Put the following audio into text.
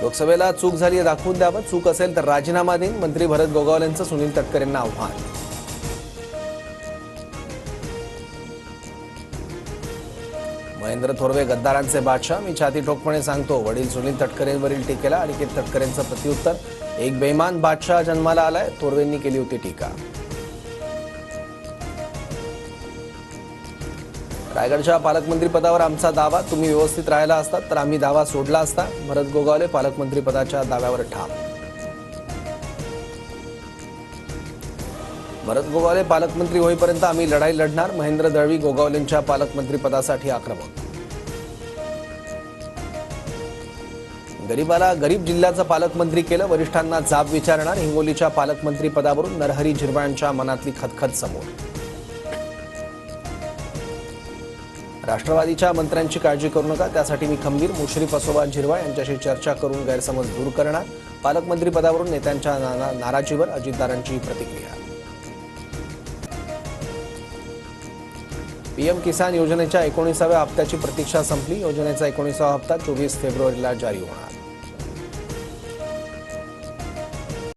लोकसभेला चूक झाली दाखवून द्यावं चूक असेल तर राजीनामा देईन. मंत्री भरत गोगावल यांचं सुनील तटकरेंना आव्हान. महेंद्र थोरवे गद्दारांचे बादशाह. मी छाती ठोकपणे सांगतो वडील सुनील तटकरेंवरील टीकेला अनिकेत तटकरेंचं प्रत्युत्तर. एक बेमान बादशाह जन्माला आलाय थोरवेंनी केली होती टीका. रायगडच्या पालकमंत्री पदावर आमचा दावा. तुम्ही व्यवस्थित राहिला असतात तर आम्ही दावा सोडला असता. भरत गोगावले पालकमंत्री पदाच्या दाव्यावर ठाम. भरत गोगावले पालकमंत्री होईपर्यंत आम्ही लढाई लढणार. महेंद्र दळवी गोगावलेंच्या पालकमंत्री पदासाठी आक्रमक. गरीबाला गरीब जिल्ह्याचं पालकमंत्री केलं वरिष्ठांना जाब विचारणार. हिंगोलीच्या पालकमंत्री पदावरून नरहरी झिरवाळांच्या मनातली खतखत समोर. राष्ट्रवादीच्या मंत्र्यांची काळजी करू नका त्यासाठी मी खंबीर मुश्रीफ असोबा झिरवाळ यांच्याशी चर्चा करून गैरसमज दूर करणार. पालकमंत्री पदावरून नेत्यांच्या ना- नाराजीवर अजितदारांची प्रतिक्रिया. पीएम किसान योजनेच्या एकोणीसाव्या हप्त्याची प्रतीक्षा संपली. योजनेचा एकोणीसावा हप्ता चोवीस फेब्रुवारीला जारी होणार.